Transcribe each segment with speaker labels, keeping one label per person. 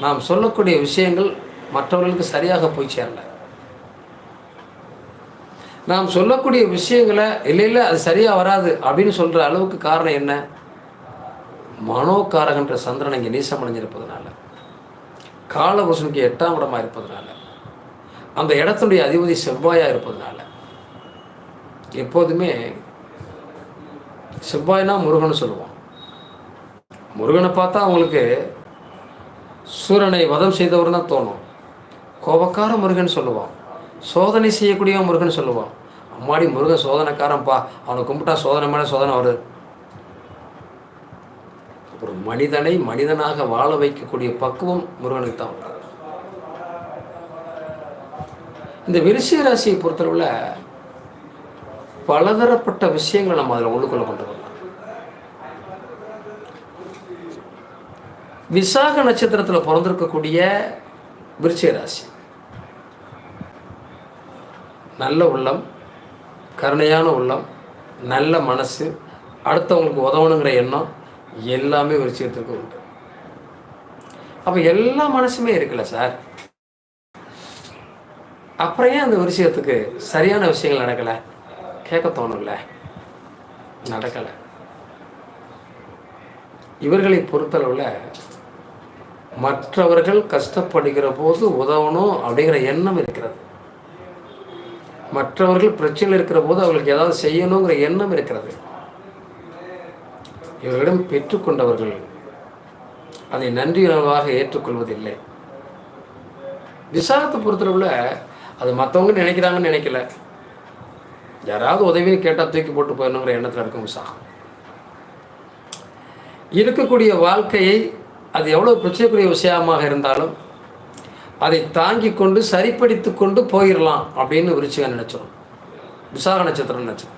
Speaker 1: நாம் சொல்லக்கூடிய விஷயங்கள் மற்றவர்களுக்கு சரியாக போய் சேரல. நாம் சொல்லக்கூடிய விஷயங்களை இல்லை இல்லை அது சரியாக வராது அப்படின்னு சொல்கிற அளவுக்கு காரணம் என்ன? மனோகாரகன்ற சந்திரன் இங்கே நீசமடைஞ்சிருப்பதனால காலபுருஷனுக்கு எட்டாம் இடமா இருப்பதனால அந்த இடத்துடைய அதிபதி செவ்வாயாக இருப்பதனால எப்போதுமே செவ்வாய்னா முருகன் சொல்லுவோம். முருகனை பார்த்தா அவங்களுக்கு சூரனை வதம் செய்தவர் தான் தோணும். கோபக்கார முருகன் சொல்லுவான். சோதனை செய்யக்கூடிய முருகன் சொல்லுவான். அம்மாடி முருகன் சோதனைக்காரன்ப்பா. அவனை கும்பிட்டா சோதனை மேலே சோதனை வருது ஒரு மனிதனை மனிதனாக வாழ வைக்கக்கூடிய பக்குவம் முருகனுக்கு தான் உண்டு. இந்த விருச்சிக ராசியை பொறுத்தளவில் பலதரப்பட்ட விஷயங்களை நம்ம அதில் உள்ளுக்குள்ள கொண்டு வரலாம் விசாக நட்சத்திரத்தில் பிறந்திருக்கக்கூடிய விருச்சிக ராசி நல்ல உள்ளம் கருணையான உள்ளம் நல்ல மனசு அடுத்தவங்களுக்கு உதவணுங்கிற எண்ணம் எல்லாமே விருச்சிகத்திற்கு உண்டு. அப்போ எல்லா மனசுமே இருக்குல்ல சார்? அப்புறம் ஏன் அந்த விருச்சிகத்துக்கு சரியான விஷயங்கள் நடக்கலை? கேட்க தோணும்ல நடக்கலை. இவர்களை பொறுத்தளவில் மற்றவர்கள் கஷ்டப்படுகிற போது உதவணும் அப்படிங்கிற எண்ணம் இருக்கிறது. மற்றவர்கள் பிரச்சனையில் இருக்கிற போது அவர்களுக்கு ஏதாவது செய்யணுங்கிற எண்ணம் இருக்கிறது. இவர்களிடம் பெற்றுக்கொண்டவர்கள் அதை நன்றியுணர்வாக ஏற்றுக்கொள்வதில்லை. விசாரத்தை பொறுத்தளவில் அது மற்றவங்க நினைக்கிறாங்கன்னு நினைக்கல. யாராவது உதவின்னு கேட்டால் தூக்கி போட்டு போயிடணுங்கிற எண்ணத்தில் இருக்கும் விசாகம். இருக்கக்கூடிய வாழ்க்கையை அது எவ்வளோ பிரச்சனைக்குரிய விஷயமாக இருந்தாலும் அதை தாங்கி கொண்டு சரிப்படுத்தி கொண்டு போயிடலாம் அப்படின்னு விருச்சிகம் நினைச்சோம்? விசாக நட்சத்திரம் நினைச்சோம்.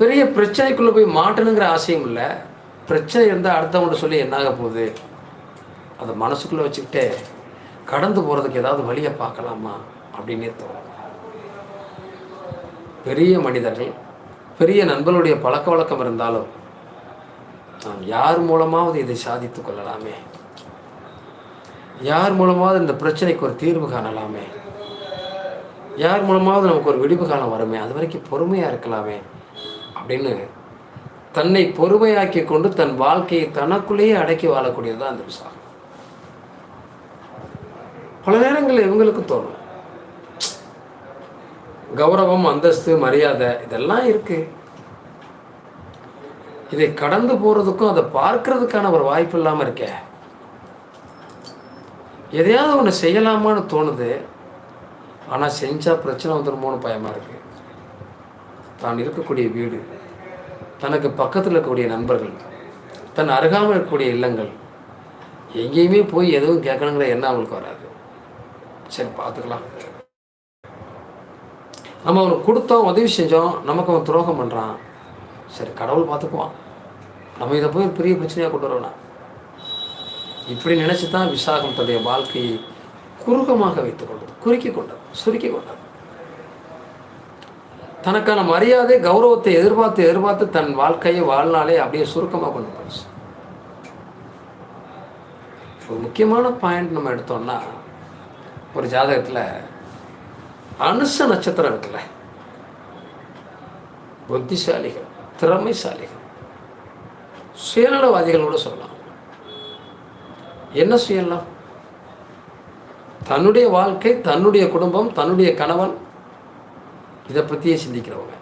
Speaker 1: பெரிய பிரச்சனைக்குள்ளே போய் மாட்டணுங்கிற ஆசையும் இல்லை. பிரச்சனை இருந்தால் அடுத்தவங்கள்ட்ட சொல்லி என்னாக போகுது? அதை மனசுக்குள்ளே வச்சுக்கிட்டே கடந்து போகிறதுக்கு ஏதாவது வழியை பார்க்கலாமா அப்படின்னே தோணும். பெரிய மனிதர்கள் பெரிய நண்பர்களுடைய பழக்க வழக்கம் இருந்தாலும் யார் மூலமாவது இதை சாதித்து கொள்ளலாமே? யார் மூலமாவது இந்த பிரச்சனைக்கு ஒரு தீர்வு காணலாமே? யார் மூலமாவது நமக்கு ஒரு விடிவு காலம் வருமே? அது வரைக்கும் பொறுமையாக இருக்கலாமே அப்படின்னு தன்னை பொறுமையாக்கி கொண்டு தன் வாழ்க்கையை தனக்குள்ளேயே அடக்கி வாழக்கூடியது தான் அந்த விசாகம். பல நேரங்களில் இவங்களுக்கு தோணும். கௌரவம் அந்தஸ்து மரியாதை இதெல்லாம் இருக்குது இதை கடந்து போகிறதுக்கும் அதை பார்க்கறதுக்கான ஒரு வாய்ப்பு இல்லாமல் இருக்கே. எதையாவது ஒன்று செய்யலாமான்னு தோணுது. ஆனால் செஞ்சால் பிரச்சனை வந்துடுமோன்னு பயமாக இருக்குது தான் இருக்கக்கூடிய வீடு தனக்கு பக்கத்தில் இருக்கக்கூடிய நண்பர்கள் தன் அருகாமல் இருக்கக்கூடிய இல்லங்கள் எங்கேயுமே போய் எதுவும் கேட்கணுங்கிற எண்ணம் அவங்களுக்கு வராது. சரி பார்த்துக்கலாம். நம்ம அவனுக்கு கொடுத்தோம் உதவி செஞ்சோம் நமக்கு அவன் துரோகம் பண்ணுறான் சரி கடவுள் பார்த்துக்குவான். நம்ம இதை போய் பெரிய பிரச்சனையாக கொண்டு வரணும் இப்படி நினச்சி தான் விசாகம் தன்னுடைய வாழ்க்கையை குறுகமாக வைத்துக் கொண்டது குறுக்கி கொண்டது சுருக்கி கொண்டது. தனக்கான மரியாதை கௌரவத்தை எதிர்பார்த்து எதிர்பார்த்து தன் வாழ்க்கையை வாழ்நாளே அப்படியே சுருக்கமாக கொண்டு போச்சு. ஒரு முக்கியமான பாயிண்ட் நம்ம எடுத்தோம்னா ஒரு ஜாதகத்தில் அனுச நட்சத்திரம் இருக்குல்ல? புத்திசாலிகள். திறமைசாலிகள். சுயநலவாதிகளோட சொல்லலாம். என்ன சுயநலம்? தன்னுடைய வாழ்க்கை தன்னுடைய குடும்பம் தன்னுடைய கணவன் இதை பற்றியே சிந்திக்கிறவங்க.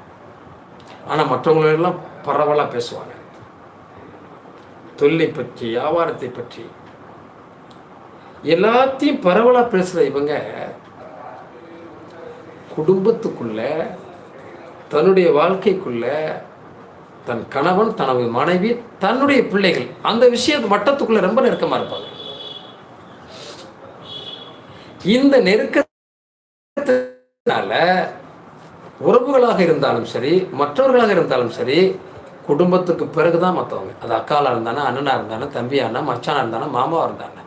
Speaker 1: ஆனால் மற்றவங்களெல்லாம் பரவலாக பேசுவாங்க. தொழிலை பற்றி வியாபாரத்தை பற்றி. எல்லாத்தையும் பரவலாக பேசுகிற இவங்க குடும்பத்துக்குள்ள தன்னுடைய வாழ்க்கைக்குள்ள தன் கணவன் தனது மனைவி தன்னுடைய பிள்ளைகள் அந்த விஷயத்து வட்டத்துக்குள்ள ரொம்ப நெருக்கமாக இருப்பாங்க. இந்த நெருக்கத்தினால உறவுகளாக இருந்தாலும் சரி மற்றவர்களாக இருந்தாலும் சரி குடும்பத்துக்கு பிறகுதான் மற்றவங்க அது அக்காலாக இருந்தானே அண்ணனாக இருந்தானே தம்பியானா மச்சானா இருந்தானே மாமாவாக இருந்தானே.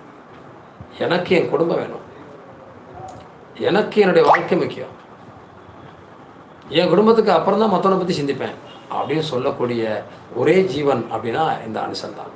Speaker 1: எனக்கு என் குடும்பம் வேணும். எனக்கு என்னுடைய வாழ்க்கை முக்கியம். என் குடும்பத்துக்கு அப்புறம் தான் மற்றவனை பற்றி சிந்திப்பேன் அப்படின்னு சொல்லக்கூடிய ஒரே ஜீவன் அப்படின்னா இந்த அனுசன் தான்